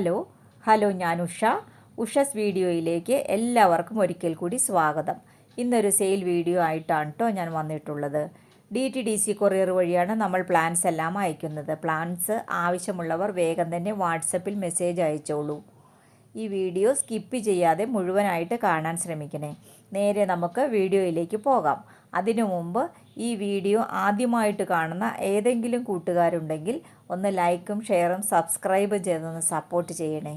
Hello hello ഞാൻ ഉഷ. ഉഷസ് വീഡിയോയിലേക്ക് എല്ലാവർക്കും ഒരിക്കൽ കൂടി സ്വാഗതം. ഇന്നൊരു സെയിൽ വീഡിയോ ആയിട്ടാണ് കേട്ടോ ഞാൻ വന്നിട്ടുള്ളത്. D T D C courier വഴിയാണ് നമ്മൾ പ്ലാൻസ് എല്ലാം അയക്കുന്നത്. പ്ലാൻസ് ആവശ്യമുള്ളവർ വേഗം തന്നെ വാട്സപ്പിൽ മെസ്സേജ് അയച്ചോളൂ. ഈ വീഡിയോ സ്കിപ്പ് ചെയ്യാതെ മുഴുവനായിട്ട് കാണാൻ ശ്രമിക്കണേ. നേരെ നമുക്ക് വീഡിയോയിലേക്ക് പോകാം. അതിനു മുമ്പ് ഈ വീഡിയോ ആദ്യമായിട്ട് കാണുന്ന ഏതെങ്കിലും കൂട്ടുകാരുണ്ടെങ്കിൽ ഒന്ന് ലൈക്കും ഷെയറും സബ്സ്ക്രൈബ് ചെയ്തൊന്ന് സപ്പോർട്ട് ചെയ്യണേ.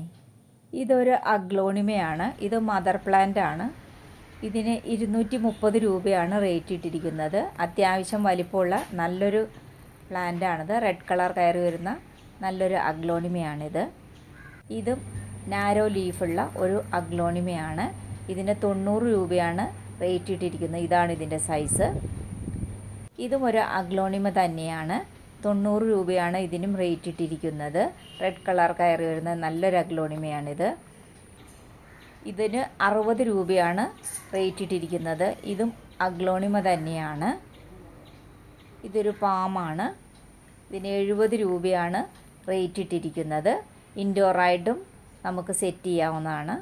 ഇതൊരു അഗ്ലോണിമയാണ്. ഇത് മദർ പ്ലാന്റ് ആണ്. ഇതിന് ഇരുന്നൂറ്റി മുപ്പത് രൂപയാണ് റേറ്റ് ഇട്ടിരിക്കുന്നത്. അത്യാവശ്യം വലിപ്പമുള്ള നല്ലൊരു പ്ലാന്റാണിത് റെഡ് കളർ കയറി വരുന്ന നല്ലൊരു അഗ്ലോണിമയാണിത്. ഇതും നാരോ ലീഫുള്ള ഒരു അഗ്ലോണിമയാണ്. ഇതിന് തൊണ്ണൂറ് രൂപയാണ് റേറ്റ് ഇട്ടിരിക്കുന്നത് ഇതാണ് ഇതിന്റെ സൈസ്. ഇതും ഒരു അഗ്ലോണിമ തന്നെയാണ്. തൊണ്ണൂറ് രൂപയാണ് ഇതിനും റേറ്റ് ഇട്ടിരിക്കുന്നത് റെഡ് കളർ കയറി വരുന്ന നല്ലൊരു അഗ്ലോണിമയാണിത്. ഇതിന് അറുപത് രൂപയാണ് റേറ്റ് ഇട്ടിരിക്കുന്നത് ഇതും അഗ്ലോണിമ തന്നെയാണ്. ഇതൊരു പാമാണ്. ഇതിന് എഴുപത് രൂപയാണ് റേറ്റ് ഇട്ടിരിക്കുന്നത് ഇൻഡോറായിട്ടും നമുക്ക് സെറ്റ് ചെയ്യാവുന്നതാണ്.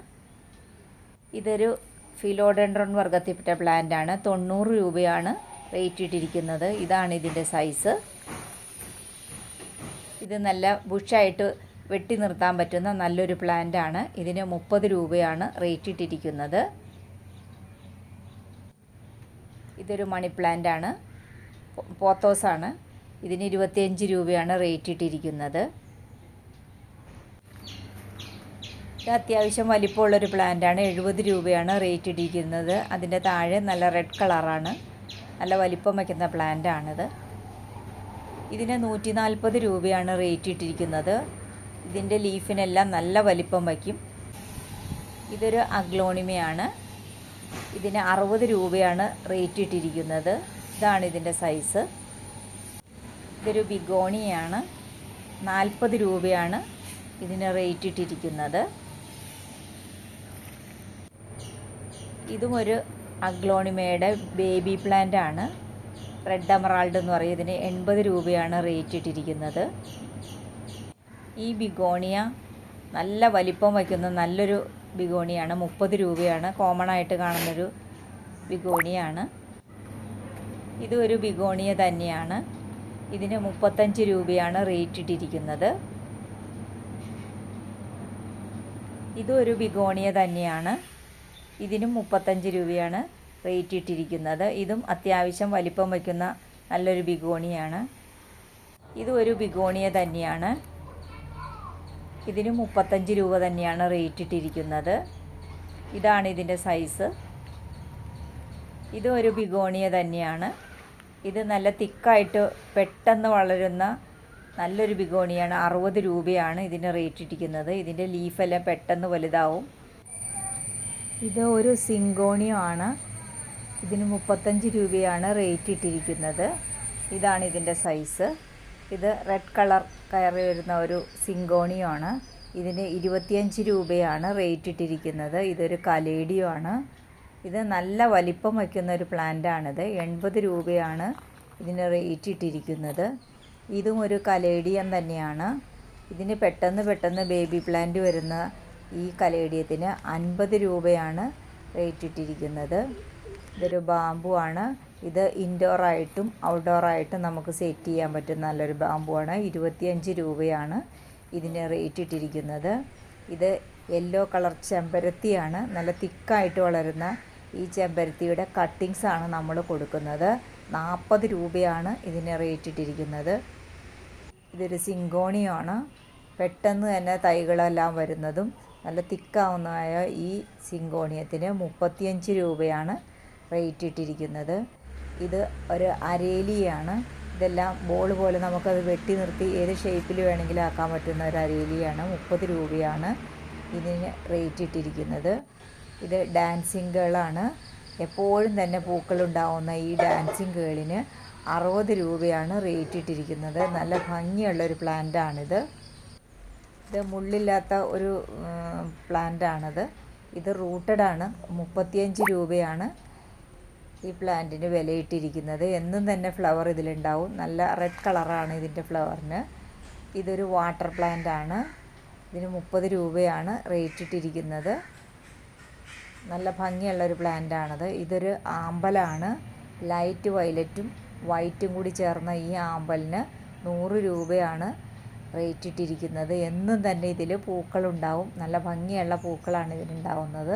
ഇതൊരു ഫിലോഡെൻഡ്രോൺ വർഗത്തിൽപ്പെട്ട പ്ലാന്റ് ആണ് തൊണ്ണൂറ് രൂപയാണ് റേറ്റ് ഇട്ടിരിക്കുന്നത്. ഇതാണ് ഇതിന്റെ സൈസ്. ഇത് നല്ല ബുഷായിട്ട് വെട്ടി നിർത്താൻ പറ്റുന്ന നല്ലൊരു പ്ലാന്റ് ആണ് ഇതിന് മുപ്പത് രൂപയാണ് റേറ്റ് ഇട്ടിരിക്കുന്നത്. ഇതൊരു മണി പ്ലാന്റ് ആണ് പോത്തോസാണ്. ഇതിന് ഇരുപത്തിയഞ്ച് രൂപയാണ് റേറ്റ് ഇട്ടിരിക്കുന്നത്. ഇത് അത്യാവശ്യം വലിപ്പമുള്ളൊരു പ്ലാന്റാണ്. എഴുപത് രൂപയാണ് റേറ്റ് ഇടിയിക്കുന്നത് അതിന്റെ താഴെ നല്ല റെഡ് കളറാണ് നല്ല വലിപ്പം വയ്ക്കുന്ന പ്ലാന്റാണിത് ഇതിന് നൂറ്റി നാൽപ്പത് രൂപയാണ് റേറ്റ് ഇട്ടിരിക്കുന്നത്. ഇതിന്റെ ലീഫിനെല്ലാം നല്ല വലിപ്പം വയ്ക്കും. ഇതൊരു അഗ്ലോണിമയാണ്. ഇതിന് അറുപത് രൂപയാണ് റേറ്റ് ഇട്ടിരിക്കുന്നത്. ഇതാണ് ഇതിന്റെ സൈസ് ഇതൊരു ബിഗോണിയാണ്. നാൽപ്പത് രൂപയാണ് ഇതിന് റേറ്റ് ഇട്ടിരിക്കുന്നത്. ഇതും ഒരു അഗ്ലോണിമയുടെ ബേബി പ്ലാന്റ് ആണ്. റെഡ് അമറാൾഡ് എന്ന് പറയും. ഇതിന് എൺപത് രൂപയാണ് റേറ്റ് ഇട്ടിരിക്കുന്നത്. ഈ ബിഗോണിയ നല്ല വലിപ്പം വയ്ക്കുന്ന നല്ലൊരു ബിഗോണിയാണ്. മുപ്പത് രൂപയാണ്. കോമൺ ആയിട്ട് കാണുന്നൊരു ബിഗോണിയാണ്. ഇത് ഒരു ബിഗോണിയ തന്നെയാണ്. ഇതിന് മുപ്പത്തഞ്ച് രൂപയാണ് റേറ്റ് ഇട്ടിരിക്കുന്നത്. ഇതും ഒരു ബിഗോണിയ തന്നെയാണ്. ഇതിനും മുപ്പത്തഞ്ച് രൂപയാണ് റേറ്റ് ഇട്ടിരിക്കുന്നത്. ഇതും അത്യാവശ്യം വലിപ്പം വയ്ക്കുന്ന നല്ലൊരു ബിഗോണിയാണ്. ഇതും ഒരു ബിഗോണിയ തന്നെയാണ്. ഇതിന് മുപ്പത്തഞ്ച് രൂപ തന്നെയാണ് റേറ്റ് ഇട്ടിരിക്കുന്നത്. ഇതാണ് ഇതിന്റെ സൈസ് ഇതും ഒരു ബിഗോണിയ തന്നെയാണ്. ഇത് നല്ല തിക്കായിട്ട് പെട്ടെന്ന് വളരുന്ന നല്ലൊരു ബിഗോണിയാണ്. അറുപത് രൂപയാണ് ഇതിന് റേറ്റ് ഇട്ടിരിക്കുന്നത്. ഇതിന്റെ ലീഫെല്ലാം പെട്ടെന്ന് വലുതാവും. ഇത് ഒരു സിങ്കോണിയോ ആണ് ഇതിന് മുപ്പത്തഞ്ച് രൂപയാണ് റേറ്റ് ഇട്ടിരിക്കുന്നത്. ഇതാണ് ഇതിന്റെ സൈസ് ഇത് റെഡ് കളർ കയറി വരുന്ന ഒരു സിങ്കോണിയോ ആണ് ഇതിന് ഇരുപത്തിയഞ്ച് രൂപയാണ് റേറ്റ് ഇട്ടിരിക്കുന്നത്. ഇതൊരു കലേഡിയോ ആണ് ഇത് നല്ല വലിപ്പം വയ്ക്കുന്ന ഒരു പ്ലാന്റാണിത് എൺപത് രൂപയാണ് ഇതിന് റേറ്റ് ഇട്ടിരിക്കുന്നത്. ഇതും ഒരു കലേഡിയം തന്നെയാണ്. ഇതിന് പെട്ടെന്ന് പെട്ടെന്ന് ബേബി പ്ലാന്റ് വരുന്ന ഈ കലേഡിയത്തിന് അൻപത് രൂപയാണ് റേറ്റ് ഇട്ടിരിക്കുന്നത് ഇതൊരു ബാമ്പു ആണ് ഇത് ഇൻഡോർ ആയിട്ടും ഔട്ട്ഡോർ ഔട്ട്ഡോറായിട്ടും നമുക്ക് സെറ്റ് ചെയ്യാൻ പറ്റുന്ന നല്ലൊരു ബാമ്പു ആണ് ഇരുപത്തിയഞ്ച് രൂപയാണ് ഇതിന് റേറ്റ് ഇട്ടിരിക്കുന്നത് ഇത് യെല്ലോ കളർ ചെമ്പരത്തിയാണ്. നല്ല തിക്കായിട്ട് വളരുന്ന ഈ ചെമ്പരത്തിയുടെ കട്ടിങ്സ് ആണ് നമ്മൾ കൊടുക്കുന്നത്. നാൽപ്പത് രൂപയാണ് ഇതിന് റേറ്റ് ഇട്ടിരിക്കുന്നത് ഇതൊരു സിങ്കോണിയാണ്. പെട്ടെന്ന് തന്നെ തൈകളെല്ലാം വരുന്നതും നല്ല തിക്കാവുന്നതായ ഈ സിങ്കോണിയത്തിന് മുപ്പത്തിയഞ്ച് രൂപയാണ് റേറ്റ് ഇട്ടിരിക്കുന്നത്. ഇത് ഒരു അരേലിയാണ്. ഇതെല്ലാം ബോൾ പോലെ നമുക്കത് വെട്ടി നിർത്തി ഏത് ഷേപ്പിൽ വേണമെങ്കിലും ആക്കാൻ പറ്റുന്ന ഒരു അരേലിയാണ്. മുപ്പത് രൂപയാണ് ഇതിന് റേറ്റ് ഇട്ടിരിക്കുന്നത്. ഇത് ഡാൻസിങ് ഗേളാണ് എപ്പോഴും തന്നെ പൂക്കളുണ്ടാവുന്ന ഈ ഡാൻസിങ് ഗേളിന് അറുപത് രൂപയാണ് റേറ്റ് ഇട്ടിരിക്കുന്നത്. നല്ല ഭംഗിയുള്ളൊരു പ്ലാന്റാണിത് ഇത് മുള്ളില്ലാത്ത ഒരു പ്ലാന്റ് ആണത് ഇത് റൂട്ടഡ് ആണ്. മുപ്പത്തിയഞ്ച് രൂപയാണ് ഈ പ്ലാന്റിന് വിലയിട്ടിരിക്കുന്നത്. എന്നും തന്നെ ഫ്ലവർ ഇതിലുണ്ടാവും. നല്ല റെഡ് കളറാണ് ഇതിന്റെ ഫ്ലവറിന്. ഇതൊരു വാട്ടർ പ്ലാന്റ് ആണ്. ഇതിന് മുപ്പത് രൂപയാണ് റേറ്റ് ഇട്ടിരിക്കുന്നത് നല്ല ഭംഗിയുള്ള ഒരു പ്ലാന്റ് ആണത്. ഇതൊരു ആമ്പലാണ്. ലൈറ്റ് വയലറ്റും വൈറ്റും കൂടി ചേർന്ന ഈ ആമ്പലിന് നൂറ് രൂപയാണ് റേറ്റ് ഇട്ടിരിക്കുന്നത് എന്നും തന്നെ ഇതിൽ പൂക്കളുണ്ടാവും. നല്ല ഭംഗിയുള്ള പൂക്കളാണ് ഇതിനുണ്ടാവുന്നത്.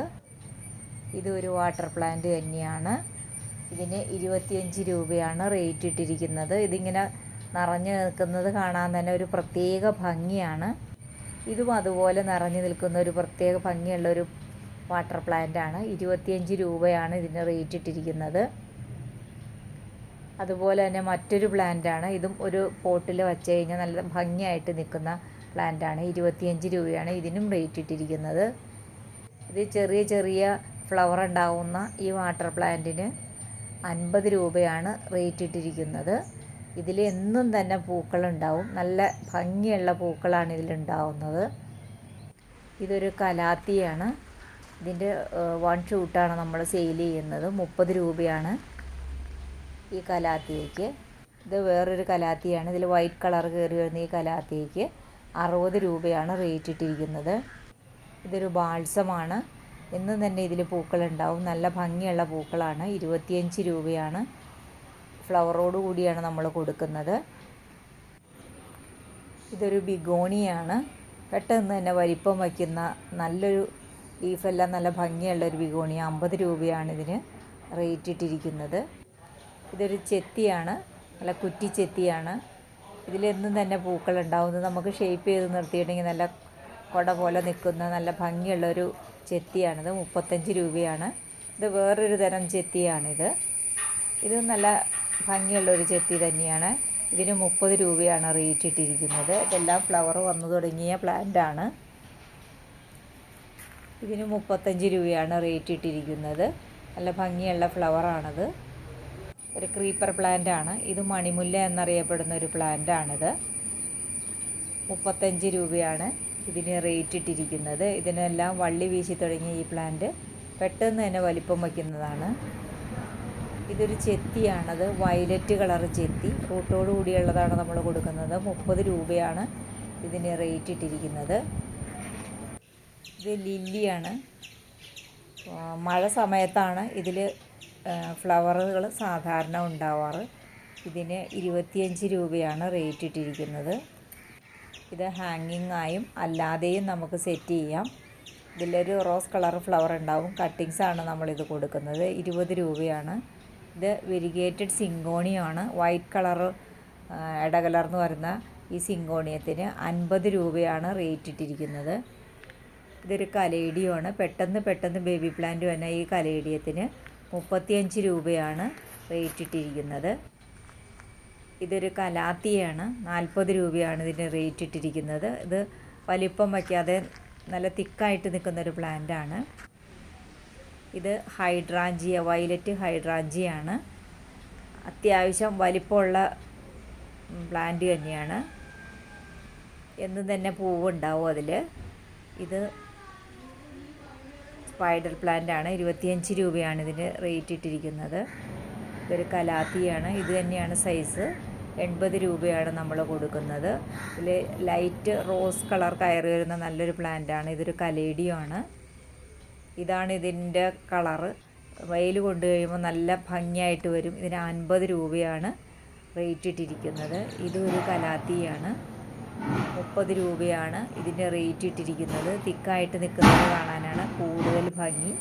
ഇത് ഒരു വാട്ടർ പ്ലാന്റ് തന്നെയാണ്. ഇതിന് ഇരുപത്തിയഞ്ച് രൂപയാണ് റേറ്റ് ഇട്ടിരിക്കുന്നത് ഇതിങ്ങനെ നിറഞ്ഞു നിൽക്കുന്നത് കാണാൻ തന്നെ ഒരു പ്രത്യേക ഭംഗിയാണ്. ഇതും അതുപോലെ നിറഞ്ഞു നിൽക്കുന്ന ഒരു പ്രത്യേക ഭംഗിയുള്ള ഒരു വാട്ടർ പ്ലാന്റ് ആണ് ഇരുപത്തിയഞ്ച് രൂപയാണ് ഇതിന് റേറ്റ് ഇട്ടിരിക്കുന്നത് അതുപോലെ തന്നെ മറ്റൊരു പ്ലാന്റ് ആണ്. ഇതും ഒരു പോട്ടിൽ വെച്ച് കഴിഞ്ഞാൽ നല്ല ഭംഗിയായിട്ട് നിൽക്കുന്ന പ്ലാന്റ് ആണ്. ഇരുപത്തിയഞ്ച് രൂപയാണ് ഇതിനും റേറ്റ് ഇട്ടിരിക്കുന്നത്. ഇത് ചെറിയ ചെറിയ ഫ്ലവർ ഉണ്ടാവുന്ന ഈ വാട്ടർ പ്ലാന്റിന് അൻപത് രൂപയാണ് റേറ്റ് ഇട്ടിരിക്കുന്നത്. ഇതിൽ എന്നും തന്നെ പൂക്കളുണ്ടാവും നല്ല ഭംഗിയുള്ള പൂക്കളാണ് ഇതിലുണ്ടാവുന്നത് ഇതൊരു കലാത്തിയാണ്. ഇതിന്റെ വൺ ഷൂട്ടാണ് നമ്മൾ സെയിൽ ചെയ്യുന്നത്. മുപ്പത് രൂപയാണ്. ഈ കലാത്തിയേക്ക് ഇത് വേറൊരു കലാത്തിയാണ്. ഇതിൽ വൈറ്റ് കളർ കയറി വരുന്ന ഈ കലാത്തിയേക്ക് അറുപത് രൂപയാണ് റേറ്റ് ഇട്ടിരിക്കുന്നത്. ഇതൊരു ബാൾസമാണ്. എന്നും തന്നെ ഇതിൽ പൂക്കളുണ്ടാവും. നല്ല ഭംഗിയുള്ള പൂക്കളാണ്. ഇരുപത്തിയഞ്ച് രൂപയാണ് ഫ്ലവറോട് കൂടിയാണ് നമ്മൾ കൊടുക്കുന്നത്. ഇതൊരു ബിഗോണിയാണ്. പെട്ടെന്ന് തന്നെ വലിപ്പം വയ്ക്കുന്ന നല്ലൊരു ലീഫെല്ലാം നല്ല ഭംഗിയുള്ള ഒരു ബിഗോണി അമ്പത് രൂപയാണ് ഇതിന് റേറ്റ് ഇട്ടിരിക്കുന്നത്. ഇതൊരു ചെത്തിയാണ്. നല്ല കുറ്റി ചെത്തിയാണ്. ഇതിലെന്നും തന്നെ പൂക്കൾ ഉണ്ടാവുന്നത് നമുക്ക് ഷേപ്പ് ചെയ്ത് നിർത്തിയിട്ടുണ്ടെങ്കിൽ നല്ല കുട പോലെ നിൽക്കുന്ന നല്ല ഭംഗിയുള്ളൊരു ചെത്തിയാണിത് മുപ്പത്തഞ്ച് രൂപയാണ്. ഇത് വേറൊരു തരം ചെത്തിയാണിത്. ഇത് നല്ല ഭംഗിയുള്ളൊരു ചെത്തി തന്നെയാണ്. ഇതിന് മുപ്പത് രൂപയാണ് റേറ്റ് ഇട്ടിരിക്കുന്നത്. ഇതെല്ലാം ഫ്ലവർ വന്നു തുടങ്ങിയ പ്ലാന്റ് ആണ്. ഇതിന് മുപ്പത്തഞ്ച് രൂപയാണ് റേറ്റ് ഇട്ടിരിക്കുന്നത്. നല്ല ഭംഗിയുള്ള ഫ്ലവറാണത് ഒരു ക്രീപ്പർ പ്ലാന്റ് ആണ്. ഇത് മണിമുല്ല എന്നറിയപ്പെടുന്ന ഒരു പ്ലാന്റ് ആണിത്. മുപ്പത്തഞ്ച് രൂപയാണ് ഇതിന് റേറ്റ് ഇട്ടിരിക്കുന്നത്. ഇതിനെല്ലാം വള്ളി വീശി തുടങ്ങിയ ഈ പ്ലാന്റ് പെട്ടെന്ന് തന്നെ വലിപ്പം വയ്ക്കുന്നതാണ്. ഇതൊരു ചെത്തിയാണത്. വയലറ്റ് കളർ ചെത്തി. റൂട്ടോട് കൂടിയുള്ളതാണ് നമ്മൾ കൊടുക്കുന്നത്. മുപ്പത് രൂപയാണ് ഇതിന് റേറ്റ് ഇട്ടിരിക്കുന്നത്. ഇത് ലില്ലിയാണ്. മഴ സമയത്താണ് ഇതിൽ ഫ്ലവറുകൾ സാധാരണ ഉണ്ടാവാറ്. ഇതിന് ഇരുപത്തിയഞ്ച് രൂപയാണ് റേറ്റ് ഇട്ടിരിക്കുന്നത്. ഇത് ഹാങ്ങിങ് ആയും അല്ലാതെയും നമുക്ക് സെറ്റ് ചെയ്യാം. ഇതിലൊരു റോസ് കളർ ഫ്ലവർ ഉണ്ടാവും. കട്ടിങ്സ് ആണ് നമ്മളിത് കൊടുക്കുന്നത്. ഇരുപത് രൂപയാണ്. ഇത് വെരിഗേറ്റഡ് സിങ്കോണിയാണ്. വൈറ്റ് കളർ ഇടകലർന്ന് വരുന്ന ഈ സിങ്കോണിയത്തിന് അൻപത് രൂപയാണ് റേറ്റ് ഇട്ടിരിക്കുന്നത്. ഇതൊരു കലേഡിയമാണ്. പെട്ടെന്ന് പെട്ടെന്ന് ബേബി പ്ലാന്റ് വന്ന ഈ കലേഡിയത്തിന് മുപ്പത്തിയഞ്ച് രൂപയാണ് റേറ്റ് ഇട്ടിരിക്കുന്നത് ഇതൊരു കലാത്തിയാണ്. നാൽപ്പത് രൂപയാണ് ഇതിന് റേറ്റ് ഇട്ടിരിക്കുന്നത് ഇത് വലിപ്പം വയ്ക്കാതെ നല്ല തിക്കായിട്ട് നിൽക്കുന്നൊരു പ്ലാന്റാണ്. ഇത് ഹൈഡ്രാഞ്ചിയ വയലറ്റ് ഹൈഡ്രാഞ്ചിയാണ്. അത്യാവശ്യം വലിപ്പമുള്ള പ്ലാന്റ് തന്നെയാണ്. എന്നും തന്നെ പൂവുണ്ടാവും അതിൽ ഇത് സ്പൈഡർ പ്ലാന്റ് ആണ് ഇരുപത്തിയഞ്ച് രൂപയാണ് ഇതിന് റേറ്റ് ഇട്ടിരിക്കുന്നത്. ഇതൊരു കലാത്തിയാണ്. ഇത് തന്നെയാണ് സൈസ്. എൺപത് രൂപയാണ് നമ്മൾ കൊടുക്കുന്നത്. ഇതിൽ ലൈറ്റ് റോസ് കളർ കയറി വരുന്ന നല്ലൊരു പ്ലാന്റാണ്. ഇതൊരു കലേഡിയാണ് ഇതാണ് ഇതിന്റെ കളറ് വെയിൽ കൊണ്ടു കഴിയുമ്പോൾ നല്ല ഭംഗിയായിട്ട് വരും. ഇതിന് അൻപത് രൂപയാണ് റേറ്റ് ഇട്ടിരിക്കുന്നത്. ഇതൊരു കലാത്തിയാണ്. മുപ്പത് രൂപയാണ് ഇതിന്റെ റേറ്റ് ഇട്ടിരിക്കുന്നത്. തിക്കായിട്ട് നിൽക്കുന്നത് കാണാനാണ്. കൂടുതൽ ഭംഗി.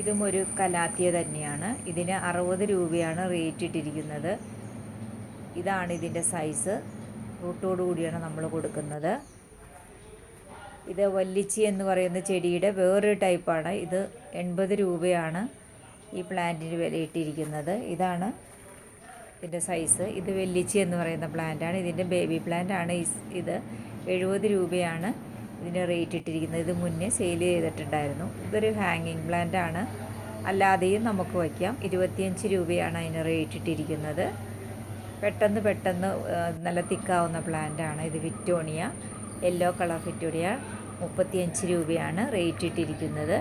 ഇതും ഒരു കലാത്തിയ തന്നെയാണ്. ഇതിന് അറുപത് രൂപയാണ് റേറ്റ് ഇട്ടിരിക്കുന്നത്. ഇതാണ് ഇതിന്റെ സൈസ്. റൂട്ടോടു കൂടിയാണ് നമ്മൾ കൊടുക്കുന്നത്. ഇത് വല്ലിച്ചി എന്ന് പറയുന്ന ചെടിയുടെ വേറൊരു ടൈപ്പാണ്. ഇത് എൺപത് രൂപയാണ് ഈ പ്ലാന്റിന് വിലയിട്ടിരിക്കുന്നത് ഇതാണ് ഇതിന്റെ സൈസ് ഇത് വെല്ലിച്ചി എന്ന് പറയുന്ന പ്ലാന്റാണ് ഇതിന്റെ ബേബി പ്ലാന്റ് ആണ്. ഇത് എഴുപത് രൂപയാണ് ഇതിന്റെ റേറ്റ് ഇട്ടിരിക്കുന്നത്. ഇത് മുന്നേ സെയിൽ ചെയ്തിട്ടുണ്ടായിരുന്നു. ഇതൊരു ഹാങ്ങിങ് പ്ലാന്റ് ആണ്. അല്ലാതെയും നമുക്ക് വയ്ക്കാം. ഇരുപത്തിയഞ്ച് രൂപയാണ് അതിന് റേറ്റ് ഇട്ടിരിക്കുന്നത്. പെട്ടെന്ന് പെട്ടെന്ന് നല്ല തിക്കാവുന്ന പ്ലാന്റ് ആണ്. ഇത് വിറ്റോണിയ യെല്ലോ കളർ വിറ്റോണിയ മുപ്പത്തിയഞ്ച് രൂപയാണ് റേറ്റ് ഇട്ടിരിക്കുന്നത്.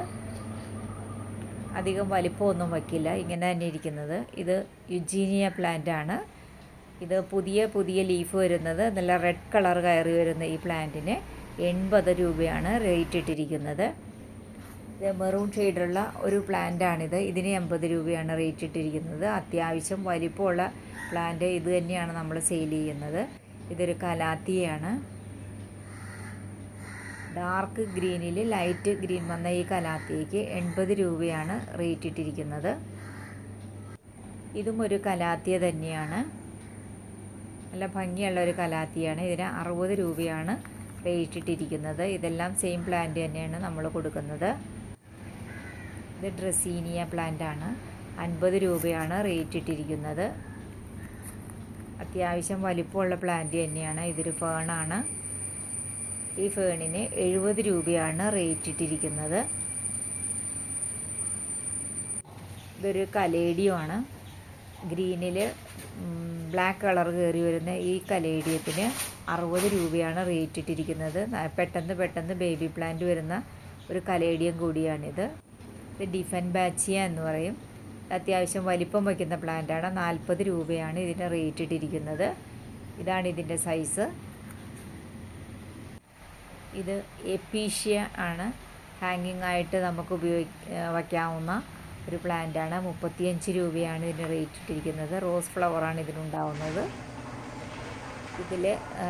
അധികം വലിപ്പമൊന്നും വയ്ക്കില്ല. ഇങ്ങനെ തന്നെ ഇരിക്കുന്നത്. ഇത് യുജീനിയ പ്ലാന്റ് ആണ്. ഇത് പുതിയ പുതിയ ലീഫ് വരുന്നത്. നല്ല റെഡ് കളർ കയറി വരുന്ന ഈ പ്ലാന്റിന് എൺപത് രൂപയാണ് റേറ്റ് ഇട്ടിരിക്കുന്നത്. ഇത് മെറൂൺ ഷെയ്ഡുള്ള ഒരു പ്ലാന്റാണിത് ഇതിന് എൺപത് രൂപയാണ് റേറ്റ് ഇട്ടിരിക്കുന്നത്. അത്യാവശ്യം വലിപ്പമുള്ള പ്ലാന്റ് ഇത് തന്നെയാണ് നമ്മൾ സെയിൽ ചെയ്യുന്നത്. ഇതൊരു കലാത്തിയാണ്. ഡാർക്ക് ഗ്രീനിൽ ലൈറ്റ് ഗ്രീൻ വന്ന ഈ കലാത്തിക്ക് എൺപത് രൂപയാണ് റേറ്റ് ഇട്ടിരിക്കുന്നത്. ഇതും ഒരു കലാത്തിയ തന്നെയാണ്. നല്ല ഭംഗിയുള്ള ഒരു കലാത്തിയാണ്. ഇതിന് അറുപത് രൂപയാണ് റേറ്റ് ഇട്ടിരിക്കുന്നത്. ഇതെല്ലാം സെയിം പ്ലാന്റ് തന്നെയാണ് നമ്മൾ കൊടുക്കുന്നത്. ഇത് ഡ്രസീനിയ പ്ലാന്റ് ആണ് അൻപത് രൂപയാണ് റേറ്റ് ഇട്ടിരിക്കുന്നത്. അത്യാവശ്യം വലിപ്പമുള്ള പ്ലാന്റ് തന്നെയാണ്. ഇതൊരു ഫേണാണ്. ഈ ഫേണിന് എഴുപത് രൂപയാണ് റേറ്റ് ഇട്ടിരിക്കുന്നത്. ഇതൊരു കലേഡിയമാണ്. ഗ്രീനിൽ ബ്ലാക്ക് കളർ കയറി വരുന്ന ഈ കലേഡിയത്തിന് അറുപത് രൂപയാണ് റേറ്റ് ഇട്ടിരിക്കുന്നത്. പെട്ടെന്ന് പെട്ടെന്ന് ബേബി പ്ലാന്റ് വരുന്ന ഒരു കലേഡിയം കൂടിയാണിത്. ഇത് ഡിഫൻ ബാച്ചിയ എന്ന് പറയും. അത്യാവശ്യം വലിപ്പം വയ്ക്കുന്ന പ്ലാന്റാണ് നാൽപ്പത് രൂപയാണ് ഇതിന് റേറ്റ് ഇട്ടിരിക്കുന്നത്. ഇതാണ് ഇതിന്റെ സൈസ് ഇത് എപ്പീഷ്യ ആണ്. ഹാങ്ങിങ് ആയിട്ട് നമുക്ക് ഉപയോഗി വയ്ക്കാവുന്ന ഒരു പ്ലാന്റാണ് മുപ്പത്തിയഞ്ച് രൂപയാണ് ഇതിന് റേറ്റ് ഇട്ടിരിക്കുന്നത്. റോസ് ഫ്ലവറാണ് ഇതിനുണ്ടാവുന്നത്. ഇതിൽ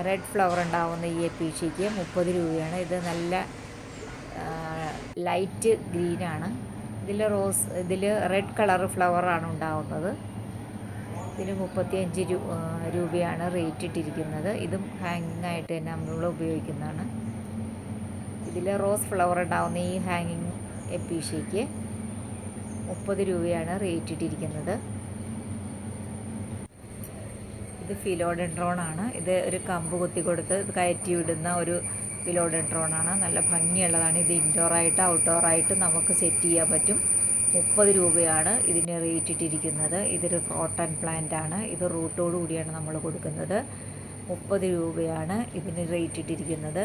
റെഡ് ഫ്ലവർ ഉണ്ടാവുന്ന ഈ എപ്പീഷ്യയ്ക്ക് മുപ്പത് രൂപയാണ്. ഇത് നല്ല ലൈറ്റ് ഗ്രീനാണ് ഇതിൽ റോസ് ഇതിൽ റെഡ് കളർ ഫ്ലവറാണ് ഉണ്ടാവുന്നത്. ഇതിന് മുപ്പത്തിയഞ്ച് രൂപയാണ് റേറ്റ് ഇട്ടിരിക്കുന്നത്. ഇതും ഹാങ്ങിങ് ആയിട്ട് തന്നെ നമ്മൾ ഉപയോഗിക്കുന്നതാണ്. ഇതിൽ റോസ് ഫ്ലവർ ഉണ്ടാവുന്ന ഈ ഹാങ്ങിങ് എപ്പീഷയ്ക്ക് മുപ്പത് രൂപയാണ് റേറ്റ് ഇട്ടിരിക്കുന്നത്. ഇത് ഫിലോഡെൻഡ്രോൺ ആണ് ഇത് ഒരു കമ്പ് കുത്തി കൊടുത്ത് കയറ്റി വിടുന്ന ഒരു ഫിലോഡെൻഡ്രോൺ ആണ് നല്ല ഭംഗിയുള്ളതാണ്. ഇത് ഇൻഡോറായിട്ട് ഔട്ട്ഡോറായിട്ട് നമുക്ക് സെറ്റ് ചെയ്യാൻ പറ്റും. മുപ്പത് രൂപയാണ് ഇതിന് റേറ്റ് ഇട്ടിരിക്കുന്നത്. ഇതൊരു കോട്ടൺ പ്ലാന്റ് ആണ്. ഇത് റൂട്ടോട് കൂടിയാണ് നമ്മൾ കൊടുക്കുന്നത്. മുപ്പത് രൂപയാണ് ഇതിന് റേറ്റ് ഇട്ടിരിക്കുന്നത്.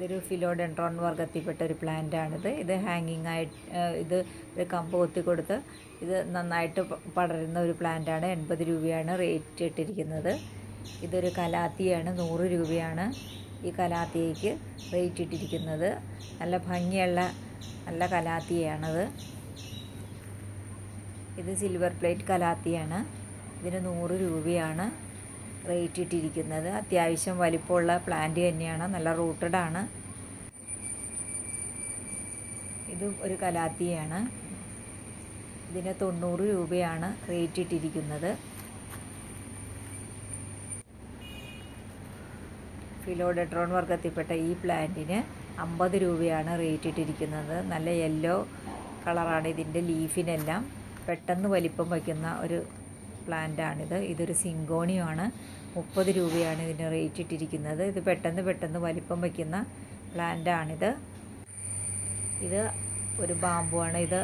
ഇതൊരു ഫിലോഡെൻഡ്രോൺ വർഗത്തിൽപ്പെട്ട ഒരു പ്ലാന്റ് ആണിത് ഇത് ഹാങ്ങിങ് ആയിട്ട് ഇത് ഒരു കമ്പ് കൊത്തി കൊടുത്ത് ഇത് നന്നായിട്ട് പടരുന്ന ഒരു പ്ലാന്റ് ആണ് എൺപത് രൂപയാണ് റേറ്റ് ഇട്ടിരിക്കുന്നത്. ഇതൊരു കലാത്തിയാണ് നൂറ് രൂപയാണ് ഈ കലാത്തിയയ്ക്ക് റേറ്റ് ഇട്ടിരിക്കുന്നത്. നല്ല ഭംഗിയുള്ള നല്ല കലാത്തിയാണത്. ഇത് സിൽവർ പ്ലേറ്റ് കലാത്തിയാണ്. ഇതിന് നൂറ് രൂപയാണ്. റേറ്റ് ഇട്ടിരിക്കുന്നത് അത്യാവശ്യം വലിപ്പമുള്ള പ്ലാന്റ് തന്നെയാണ്. നല്ല റൂട്ടഡ് ആണ്. ഇത് ഒരു കലാത്തിയാണ്. ഇതിന് തൊണ്ണൂറ് രൂപയാണ് റേറ്റ് ഇട്ടിരിക്കുന്നത് ഫിലോഡെട്രോൺ വർഗത്തിൽപ്പെട്ട ഈ പ്ലാന്റിന് അമ്പത് രൂപയാണ് റേറ്റ് ഇട്ടിരിക്കുന്നത് നല്ല യെല്ലോ കളറാണ് ഇതിന്റെ ലീഫിനെല്ലാം. പെട്ടെന്ന് വലിപ്പം വയ്ക്കുന്ന ഒരു പ്ലാന്റാണിത്. ഇതൊരു സിങ്കോണിയാണ്. മുപ്പത് രൂപയാണ് ഇതിന് റേറ്റ് ഇട്ടിരിക്കുന്നത്. ഇത് പെട്ടെന്ന് പെട്ടെന്ന് വലിപ്പം വയ്ക്കുന്ന പ്ലാന്റാണിത്. ഇത് ഒരു ബാമ്പുവാണ്. ഇത്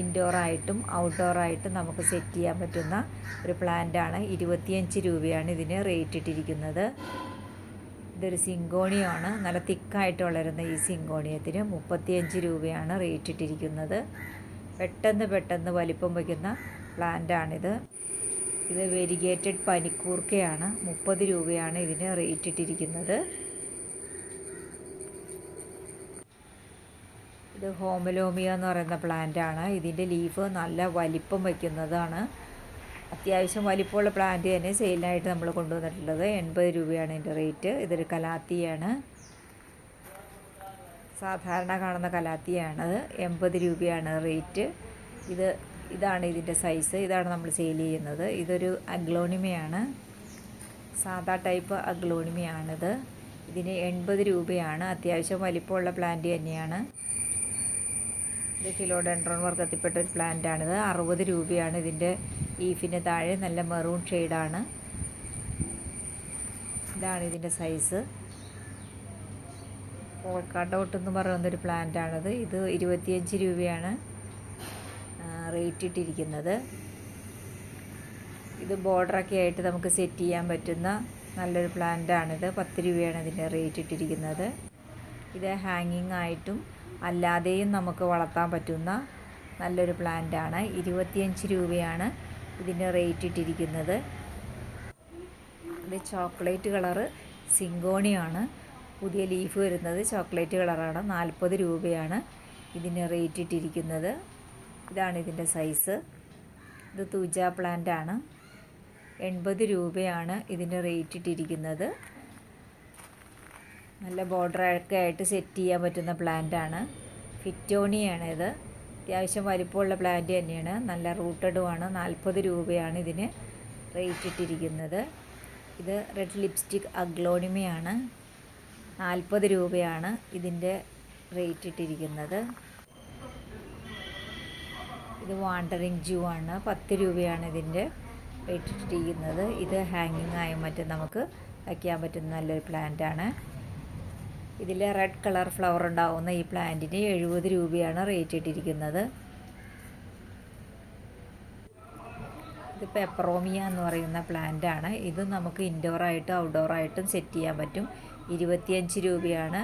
ഇൻഡോറായിട്ടും ഔട്ട്ഡോറായിട്ടും നമുക്ക് സെറ്റ് ചെയ്യാൻ പറ്റുന്ന ഒരു പ്ലാന്റാണ്. ഇരുപത്തിയഞ്ച് രൂപയാണ് ഇതിന് റേറ്റ് ഇട്ടിരിക്കുന്നത്. ഇതൊരു സിങ്കോണിയാണ്. നല്ല തിക്കായിട്ട് വളരുന്ന ഈ സിങ്കോണിയത്തിന് മുപ്പത്തിയഞ്ച് രൂപയാണ് റേറ്റ് ഇട്ടിരിക്കുന്നത്. പെട്ടെന്ന് പെട്ടെന്ന് വലിപ്പം വയ്ക്കുന്ന പ്ലാന്റാണിത്. ഇത് വെരിഗേറ്റഡ് പനിക്കൂർക്കയാണ്. മുപ്പത് രൂപയാണ് ഇതിന് റേറ്റ് ഇട്ടിരിക്കുന്നത്. ഇത് ഹോമലോമിയ എന്ന് പറയുന്ന പ്ലാന്റ് ആണ്. ഇതിന്റെ ലീഫ് നല്ല വലിപ്പം വയ്ക്കുന്നതാണ്. അത്യാവശ്യം വലിപ്പമുള്ള പ്ലാന്റ് തന്നെ സെയിലിനായിട്ട് നമ്മൾ കൊണ്ടുവന്നിട്ടുള്ളത്. എൺപത് രൂപയാണ് ഇതിന്റെ റേറ്റ് ഇതൊരു കലാത്തിയാണ്. സാധാരണ കാണുന്ന കലാത്തിയാണത് എൺപത് രൂപയാണ് റേറ്റ് ഇത് ഇതാണ് ഇതിന്റെ സൈസ് ഇതാണ് നമ്മൾ സെയിൽ ചെയ്യുന്നത്. ഇതൊരു അഗ്ലോണിമയാണ്. സാധാ ടൈപ്പ് അഗ്ലോണിമയാണിത്. ഇതിന് എൺപത് രൂപയാണ്. അത്യാവശ്യം വലിപ്പമുള്ള പ്ലാന്റ് തന്നെയാണ്. ഇത് ഫിലോഡെൻഡ്രോൺ വർഗത്തിൽപ്പെട്ട ഒരു പ്ലാന്റ് ആണിത്. അറുപത് രൂപയാണ് ഇതിന്റെ ലീഫിന് താഴെ. നല്ല മെറൂൺ ഷെയ്ഡാണ് ഇതാണ് ഇതിന്റെ സൈസ് പോൾക്കാഡോട്ട് എന്ന് പറയുന്നൊരു പ്ലാന്റ് ആണിത്. ഇത് ഇരുപത്തിയഞ്ച് രൂപയാണ്. റേറ്റ് ഇട്ടിരിക്കുന്നത് ഇത് ബോർഡറൊക്കെ ആയിട്ട് നമുക്ക് സെറ്റ് ചെയ്യാൻ പറ്റുന്ന നല്ലൊരു പ്ലാന്റ് ആണിത് പത്ത് രൂപയാണ് ഇതിന്റെ റേറ്റ് ഇട്ടിരിക്കുന്നത് ഇത് ഹാങ്ങിങ് ആയിട്ടും അല്ലാതെയും നമുക്ക് വളർത്താൻ പറ്റുന്ന നല്ലൊരു പ്ലാന്റ് ആണ് ഇരുപത്തിയഞ്ച് രൂപയാണ് ഇതിന്റെ റേറ്റ് ഇട്ടിരിക്കുന്നത് ഇത് ചോക്ലേറ്റ് കളറ് സിങ്കോണിയാണ്. പുതിയ ലീഫ് വരുന്നത് ചോക്ലേറ്റ് കളറാണ്. നാൽപ്പത് രൂപയാണ് ഇതിന് റേറ്റ് ഇട്ടിരിക്കുന്നത് ഇതാണ് ഇതിന്റെ സൈസ് ഇത് തൂജ പ്ലാന്റ് ആണ്. എൺപത് രൂപയാണ് ഇതിന് റേറ്റ് ഇട്ടിരിക്കുന്നത്. നല്ല ബോർഡറൊക്കെ ആയിട്ട് സെറ്റ് ചെയ്യാൻ പറ്റുന്ന പ്ലാന്റ് ആണ്. ഫിറ്റോണിയാണ് ഇത്. അത്യാവശ്യം വലിപ്പമുള്ള പ്ലാന്റ് തന്നെയാണ്. നല്ല റൂട്ടഡുമാണ് നാൽപ്പത് രൂപയാണ് ഇതിന് റേറ്റ് ഇട്ടിരിക്കുന്നത്. ഇത് റെഡ് ലിപ്സ്റ്റിക് അഗ്ലോണിമയാണ്. നാൽപ്പത് രൂപയാണ് ഇതിന്റെ റേറ്റ് ഇട്ടിരിക്കുന്നത്. ഇത് വാണ്ടറിങ് ജൂ ആണ്. പത്ത് രൂപയാണ് ഇതിന്റെ റേറ്റ് ഇട്ടിരിക്കുന്നത് ഇത് ഹാങ്ങിങ് ആയും മറ്റും നമുക്ക് വയ്ക്കാൻ പറ്റുന്ന നല്ലൊരു പ്ലാന്റ് ആണ്. ഇതിൽ റെഡ് കളർ ഫ്ലവർ ഉണ്ടാവുന്ന ഈ പ്ലാന്റിന് എഴുപത് രൂപയാണ് റേറ്റ് ഇട്ടിരിക്കുന്നത്. ഇത് പെപ്പറോമിയ എന്ന് പറയുന്ന പ്ലാന്റ് ആണ്. ഇത് നമുക്ക് ഇൻഡോറായിട്ടും ഔട്ട്ഡോറായിട്ടും സെറ്റ് ചെയ്യാൻ പറ്റും. ഇരുപത്തിയഞ്ച് രൂപയാണ്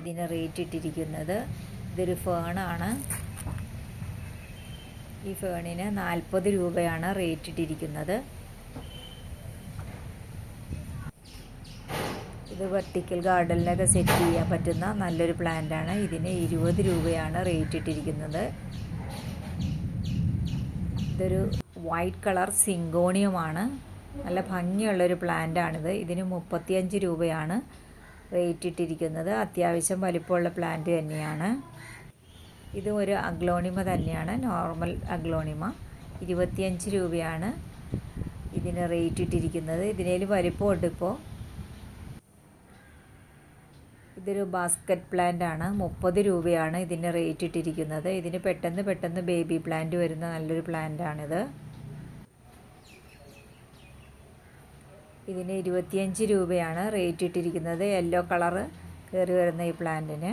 ഇതിന് റേറ്റ് ഇട്ടിരിക്കുന്നത്. ഇതൊരു ഫേണാണ് ഈ ഫേണിന് നാൽപ്പത് രൂപയാണ് റേറ്റ് ഇട്ടിരിക്കുന്നത്. ഇത് വെർട്ടിക്കൽ ഗാർഡനിലൊക്കെ സെറ്റ് ചെയ്യാൻ പറ്റുന്ന നല്ലൊരു പ്ലാന്റ് ആണ്. ഇതിന് ഇരുപത് രൂപയാണ് റേറ്റ് ഇട്ടിരിക്കുന്നത്. ഇതൊരു വൈറ്റ് കളർ സിങ്കോണിയമാണ് നല്ല ഭംഗിയുള്ളൊരു പ്ലാന്റ് ആണിത്. ഇതിന് മുപ്പത്തിയഞ്ച് രൂപയാണ് റേറ്റ് ഇട്ടിരിക്കുന്നത്. അത്യാവശ്യം വലിപ്പമുള്ള പ്ലാന്റ് തന്നെയാണ്. ഇത് ഒരു അഗ്ലോണിമ തന്നെയാണ് നോർമൽ അഗ്ലോണിമ. ഇരുപത്തിയഞ്ച് രൂപയാണ് ഇതിന് റേറ്റ് ഇട്ടിരിക്കുന്നത്. ഇതിനേൽ വലിപ്പമുണ്ട് ഇപ്പോൾ ഇതൊരു ബാസ്ക്കറ്റ് പ്ലാന്റ് ആണ്. മുപ്പത് രൂപയാണ് ഇതിന് റേറ്റ് ഇട്ടിരിക്കുന്നത്. ഇതിന് പെട്ടെന്ന് പെട്ടെന്ന് ബേബി പ്ലാന്റ് വരുന്ന നല്ലൊരു പ്ലാന്റ് ആണിത്. ഇതിന് ഇരുപത്തിയഞ്ച് രൂപയാണ് റേറ്റ് ഇട്ടിരിക്കുന്നത്. യെല്ലോ കളറ് കയറി വരുന്ന ഈ പ്ലാന്റിന്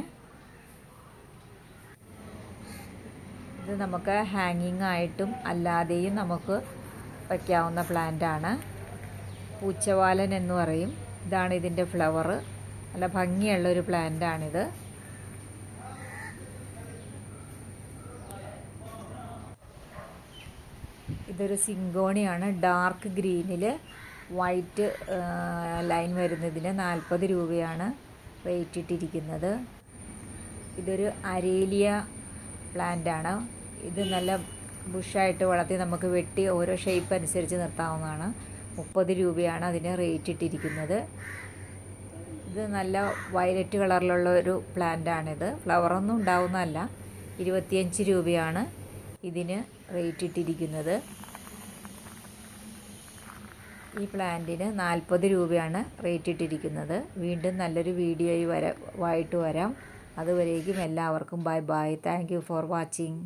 ഇത് നമുക്ക് ഹാങ്ങിങ് ആയിട്ടും അല്ലാതെയും നമുക്ക് വയ്ക്കാവുന്ന പ്ലാന്റ് ആണ്. പൂച്ചവാലൻ എന്ന് പറയും. ഇതാണ് ഇതിന്റെ ഫ്ലവർ നല്ല ഭംഗിയുള്ള ഒരു പ്ലാന്റ് ആണിത്. ഇതൊരു സിങ്കോണിയാണ്. ഡാർക്ക് ഗ്രീനിൽ വൈറ്റ് ലൈൻ വരുന്നതിന് നാൽപ്പത് രൂപയാണ് റേറ്റ് ഇട്ടിരിക്കുന്നത്. ഇതൊരു അരേലിയ പ്ലാന്റ് ആണ്. ഇത് നല്ല ബുഷായിട്ട് വളർത്തി നമുക്ക് വെട്ടി ഓരോ ഷേപ്പ് അനുസരിച്ച് നിർത്താവുന്നതാണ്. മുപ്പത് രൂപയാണ് അതിന് റേറ്റ് ഇട്ടിരിക്കുന്നത്. ഇത് നല്ല വയലറ്റ് കളറിലുള്ള ഒരു പ്ലാന്റ് ആണിത് ഫ്ലവറൊന്നും ഉണ്ടാവുന്നതല്ല. ഇരുപത്തിയഞ്ച് രൂപയാണ് ഇതിന് റേറ്റ് ഇട്ടിരിക്കുന്നത്. ഈ പ്ലാന്റിന് നാൽപ്പത് രൂപയാണ് റേറ്റ് ഇട്ടിരിക്കുന്നത്. വീണ്ടും നല്ലൊരു വീഡിയോയി വര വായിട്ട് വരാം. അതുവരേക്കും എല്ലാവർക്കും bye bye. Thank for watching